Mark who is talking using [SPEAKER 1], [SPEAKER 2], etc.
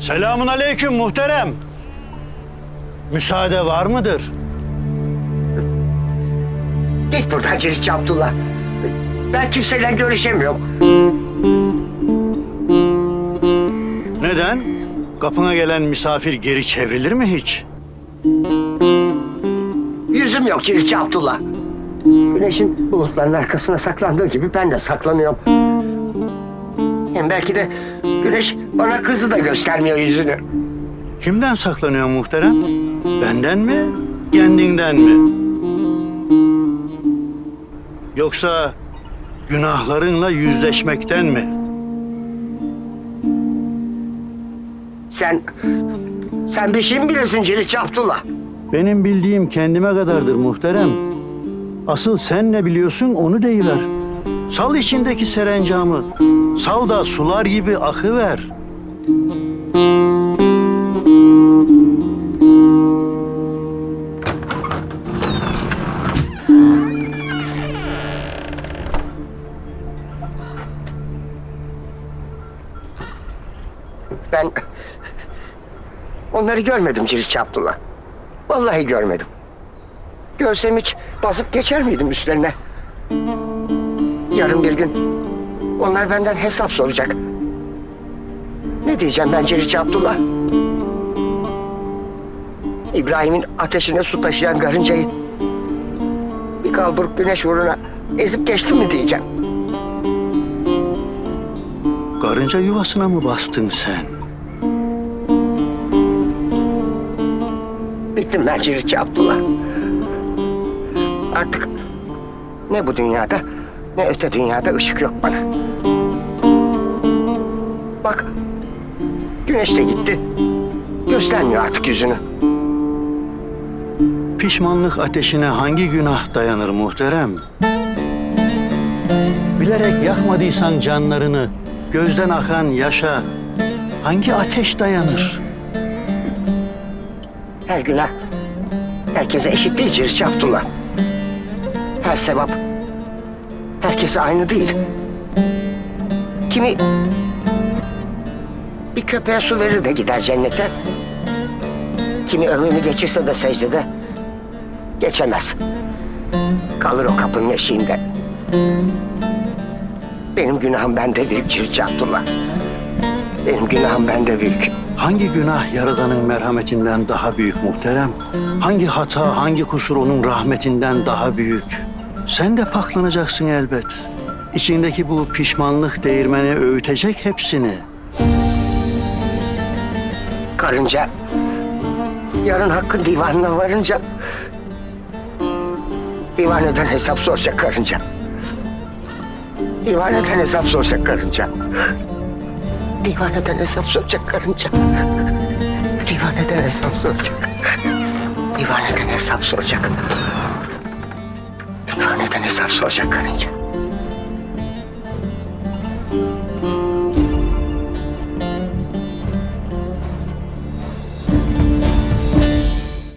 [SPEAKER 1] Selamun aleyküm muhterem. Müsaade var mıdır?
[SPEAKER 2] Git buradan Ciritçi Abdullah. Ben kimseyle görüşemiyorum.
[SPEAKER 1] Neden? Kapına gelen misafir geri çevrilir mi hiç?
[SPEAKER 2] Yüzüm yok Ciritçi Abdullah. Güneşin bulutların arkasına saklandığı gibi ben de saklanıyorum. Hem belki de güneş bana kızı da göstermiyor yüzünü.
[SPEAKER 1] Kimden saklanıyor muhterem? Benden mi? Kendinden mi? Yoksa günahlarınla yüzleşmekten mi?
[SPEAKER 2] Sen, sen bir şey mi bilirsin Ciritçi Abdullah?
[SPEAKER 1] Benim bildiğim kendime kadardır muhterem. Asıl sen ne biliyorsun onu deyiver. Sal içindeki serencamı. Sal da sular gibi akıver.
[SPEAKER 2] Ben onları görmedim Ciritçi Abdullah. Vallahi görmedim. Görsem hiç basıp geçer miydim üstlerine? Yarın bir gün onlar benden hesap soracak. Ne diyeceğim ben Ciritçi Abdullah? İbrahim'in ateşine su taşıyan karıncayı bir kalburuk güneş uğruna ezip geçtim mi diyeceğim.
[SPEAKER 1] Karınca yuvasına mı bastın sen?
[SPEAKER 2] Bittim ben Ciritçi Abdullah. Artık ne bu dünyada ne öte dünyada ışık yok bana. Bak güneş de gitti. Göstermiyor artık yüzünü.
[SPEAKER 1] Pişmanlık ateşine hangi günah dayanır muhterem? Bilerek yakmadıysan canlarını, gözden akan yaşa hangi ateş dayanır?
[SPEAKER 2] Her günah herkese eşit değil Abdullah. Her sevap herkese aynı değil. Kimi bir köpeğe su verir de gider cennete. Kimi ömrünü geçirse de secdede geçemez. Kalır o kapının eşiğinde. Benim günahım bende büyük Ciritçi Abdullah. Benim günahım bende büyük.
[SPEAKER 1] Hangi günah Yaradan'ın merhametinden daha büyük muhterem? Hangi hata, hangi kusur onun rahmetinden daha büyük? Sen de paklanacaksın elbet. İçindeki bu pişmanlık değirmeni öğütecek hepsini.
[SPEAKER 2] Karınca yarın hakkın divanına varınca divaneden hesap soracak karınca. Divaneden hesap soracak karınca. Divaneden hesap soracak karınca. Divaneden hesap soracak. Divaneden hesap soracak. Divaneden hesap soracak karınca.